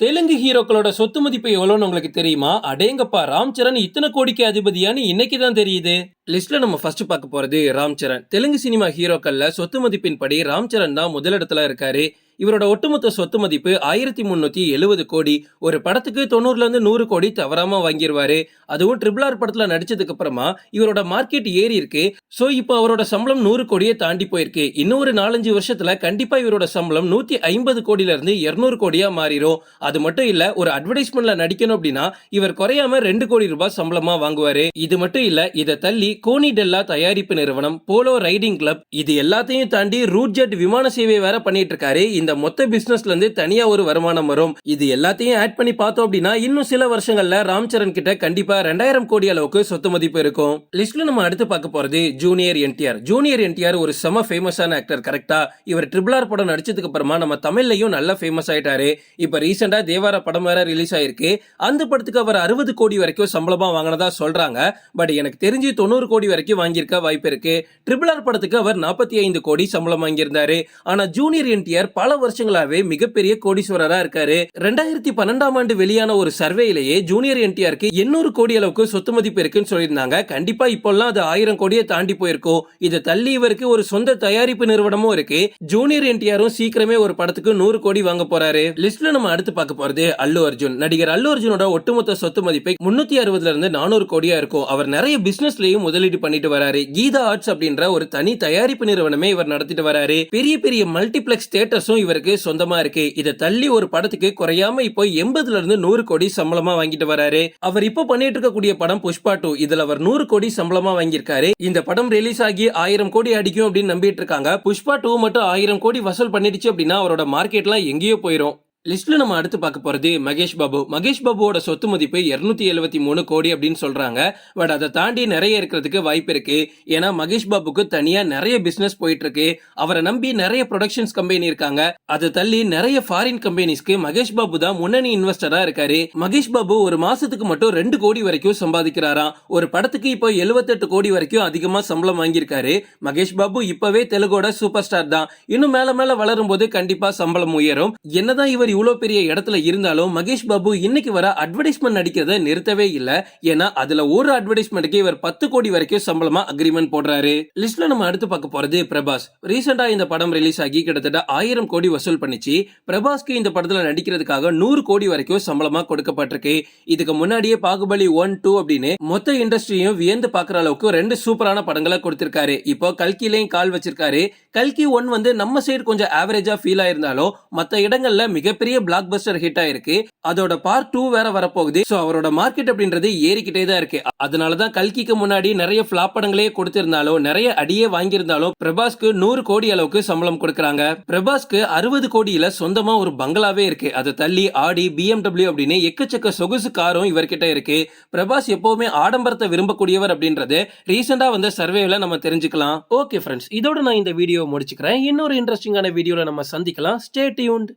தெலுங்கு ஹீரோக்களோட சொத்து மதிப்பு எவ்வளோன்னு உங்களுக்கு தெரியுமா? அடேங்கப்பா ராம் சரண் இத்தனை கோடிக்கு அதிபதியான்னு இன்னைக்கு தான் தெரியுது. லிஸ்ட்ல நம்ம ஃபர்ஸ்ட் பார்க்க போறது ராம் சரண். தெலுங்கு சினிமா ஹீரோக்கள்ல சொத்து மதிப்பின் படி ராம் சரண் தான் முதலிடத்துல இருக்காரு. இவரோட ஒட்டுமொத்த சொத்து மதிப்பு ஆயிரத்தி முன்னூத்தி எழுபது கோடி. ஒரு படத்துக்கு தொண்ணூறுல இருந்து நூறு கோடி தவறாம வாங்கிடுவாரு அதுவும் ட்ரிபிள் ஆர் படத்துல நடிச்சதுக்கு அப்புறமா இவரோட மார்க்கெட் ஏறி இருக்கு. சோ இப்போ அவரோட சம்பளம் நூறு கோடியை தாண்டி போயிருக்கு. இன்னும் ஒரு நாலஞ்சு வருஷத்துல கண்டிப்பா இவரோட சம்பளம் நூத்தி ஐம்பது கோடியில இருந்து இருநூறு கோடியா மாறிடும் அது மட்டும் இல்ல ஒரு அட்வர்டைஸ்மெண்ட்ல நடிக்கணும் அப்படின்னா இவர் குறையாம ரெண்டு கோடி ரூபாய் சம்பளமா வாங்குவாரு. இது மட்டும் இல்ல இதை தள்ளி கோனி டெல்லா தயாரிப்பு நிறுவனம் போலோ ரைடிங் கிளப் இது எல்லாத்தையும் தாண்டி ரூட் ஜெட் விமான சேவை வேற பண்ணிட்டு இருக்காரு. இந்த மொத்த பிசினஸ்ல இருந்து தனியா ஒரு வருமானம் வரும். இது எல்லாத்தையும் ஆட் பண்ணி பார்த்தோம் அப்படின்னா இன்னும் சில வருஷங்கள்ல ராம் சரண் கிட்ட கண்டிப்பா ரெண்டாயிரம் கோடி அளவுக்கு சொத்து மதிப்பு இருக்கும். லிஸ்ட்ல நம்ம அடுத்து பார்க்க போறது ஜூனியர் என்டிஆர் ஜூனியர் என்டிஆர் ஒரு செம ஃபேமஸான ஆக்டர் கரெக்டா இவர் ட்ரிபிள் ஆர் படம் நடிச்சதுக்கு அப்புறமா நம்ம தமிழ்லயும் நல்லா ஃபேமஸ் ஆயிட்டாரு. இப்ப ரீசெண்டா தேவார படம் வேற ரிலீஸ் ஆயிருக்கு. அந்த படத்துக்கு அவர் அறுபது கோடி வரைக்கும் சம்பளமா வாங்கினதா சொல்றாங்க. பட் எனக்கு தெரிஞ்சு தொண்ணூறு கோடி வரைக்கும் வாங்கியிருக்க வாய்ப்பு இருக்கு. ட்ரிபிள் ஆர் படத்துக்கு அவர் நாற்பத்தி ஐந்து கோடி சம்பளம் வாங்கியிருந்தாரு. ஆனா ஜூனியர் என்டிஆர் பல வருஷங்களாவே மிகப்பெரிய கோடீஸ்வரரா இருக்காரு. ரெண்டாயிரத்தி பன்னெண்டாம் ஆண்டு வெளியான ஒரு சர்வேயிலேயே ஜூனியர் என்டிஆருக்கு எண்ணூறு கோடி அளவுக்கு சொத்து மதிப்பு இருக்குன்னு சொல்லியிருந்தாங்க. கண்டிப்பா இப்போல்லாம் அது ஆயிரம் கோடியை தாண்டி போயிருக்கும். இதை தள்ளி இவருக்கு ஒரு சொந்த தயாரிப்பு நிறுவனமும் இருக்கு. ஜூனியர் என்டிஆரும் சீக்கிரமே ஒரு படத்துக்கு நூறு கோடி வாங்க போறாரு. லிஸ்ட்ல நம்ம அடுத்து பார்க்க போறது அல்லு அர்ஜுன். நடிகர் அல்லு அர்ஜுனோட ஒட்டுமொத்த சொத்து மதிப்பை முன்னூத்தி அறுபதுல இருந்து நானூறு கோடியா இருக்கும். அவர் நிறைய பிசினஸ்லயும் முதலீடு பண்ணிட்டு வராரு. கீதா ஆர்ட்ஸ் அப்படின்ற ஒரு தனி தயாரிப்பு நிறுவனமே இவர் நடத்திட்டு வராரு. பெரிய பெரிய மல்டிபிளெக்ஸ் தியேட்டர்ஸும் இவருக்கு சொந்தமா இருக்கு. இதை தள்ளி ஒரு படத்துக்கு குறையாம இப்போ எண்பதுல இருந்து நூறு கோடி சம்பளமா வாங்கிட்டு வராரு. அவர் இப்போ பண்ணிட்டு இருக்கக்கூடிய படம் புஷ்பா டூ இதுல அவர் நூறு கோடி சம்பளமா வாங்கியிருக்காரு. இந்த படம் ரிலீஸ் ஆகி ஆயிரம் கோடி அடிக்கும் அப்படின்னு நம்பிட்டு இருக்காங்க. புஷ்பா டூ மட்டும் ஆயிரம் கோடி வசூல் பண்ணிடுச்சு அப்படின்னா அவரோட மார்க்கெட்லாம் எங்கேயோ போயிரும். லிஸ்ட்ல நம்ம அடுத்து பார்க்க போறது மகேஷ் பாபு. மகேஷ் பாபுவோட சொத்து மதிப்பு இருநூத்தி எழுபத்தி மூணு கோடி அப்படின்னு சொல்றாங்க. பட் அதை தாண்டி நிறைய இருக்கிறதுக்கு வாய்ப்பு இருக்கு. ஏன்னா மகேஷ் பாபுக்கு தனியா நிறைய பிசினஸ் போயிட்டு இருக்கு அவரை நம்பி நிறைய ப்ரொடக்ஷன்ஸ் கம்பெனி இருக்காங்க. அதை தள்ளி நிறைய ஃபாரின் கம்பெனிஸ்க்கு மகேஷ் பாபு தான் முன்னணி இன்வெஸ்டரா இருக்காரு. மகேஷ் பாபு ஒரு மாசத்துக்கு மட்டும் ரெண்டு கோடி வரைக்கும் சம்பாதிக்கிறாராம். ஒரு படத்துக்கு இப்போ 78 கோடி வரைக்கும் அதிகமா சம்பளம் வாங்கியிருக்காரு. மகேஷ் பாபு இப்பவே தெலுங்கோட சூப்பர் ஸ்டார் தான். இன்னும் மேல மேல வளரும் போது கண்டிப்பா சம்பளம் உயரும். என்னதான் இவர் இவ்வளோ பெரிய இடத்துல இருந்தாலும் மகேஷ் பாபு இன்னைக்கு வர அட்வர்டைஸ்மெண்ட் நடிக்கிறத நிறுத்தவே இல்லை. ஏன்னா அதுல ஒரு அட்வர்டைஸ்மெண்ட்டுக்கு இவர் பத்து கோடி வரைக்கும் சம்பளமா அக்ரிமெண்ட் போடுறாரு. லிஸ்ட்ல நம்ம அடுத்து பார்க்க போறது பிரபாஸ். ரீசெண்டா இந்த படம் ரிலீஸ் ஆகி கிட்டத்தட்ட ஆயிரம் கோடி வசூல் பண்ணிச்சு. பிரபாஸ்க்கு இந்த படத்துல நடிக்கிறதுக்காக நூறு கோடி வரைக்கும் சம்பளமா கொடுக்கப்பட்டிருக்கு. இதுக்கு முன்னாடியே பாகுபலி ஒன் டூ அப்படின்னு மொத்த இண்டஸ்ட்ரியும் வியந்து பாக்குற அளவுக்கு ரெண்டு சூப்பரான படங்களை கொடுத்திருக்காரு. இப்போ கல்கிலையும் கால் வச்சிருக்காரு. கல்கி ஒன் வந்து நம்ம சைடு கொஞ்சம் ஆவரேஜா ஃபீல் ஆயிருந்தாலும் மற்ற இடங்கள்ல மிகப்பெரிய பிளாக் பஸ்டர் ஹிட் ஆயிருக்கு. அதோட பார்ட் டூ வேற வரப்போகுது. ஸோ அவரோட மார்க்கெட் அப்படின்றது ஏறிக்கிட்டே தான் இருக்கு. அதனாலதான் கல்கிக்கு முன்னாடி நிறைய பிளாப் படங்களே கொடுத்திருந்தாலும் நிறைய அடியே வாங்கியிருந்தாலும் பிரபாஸ்க்கு நூறு கோடி அளவுக்கு சம்பளம் கொடுக்குறாங்க. பிரபாஸ்க்கு அறுபது கோடியில சொந்தமா ஒரு பங்களாவே இருக்கு. அதை தள்ளி ஆடி பிஎம்டபிள்யூ அப்படின்னு எக்கச்சக்க சொகுசு காரும் இவர்கிட்ட இருக்கு. பிரபாஸ் எப்பவுமே ஆடம்பரத்தை விரும்பக்கூடியவர் அப்படின்றது ரீசெண்டா வந்த சர்வேல நம்ம தெரிஞ்சுக்கலாம். ஓகே ஃப்ரெண்ட்ஸ் இதோட நான் இந்த வீடியோ முடிச்சுக்கிறேன். இன்னொரு இன்ட்ரெஸ்டிங்கான வீடியோவில் நம்ம சந்திக்கலாம். Stay tuned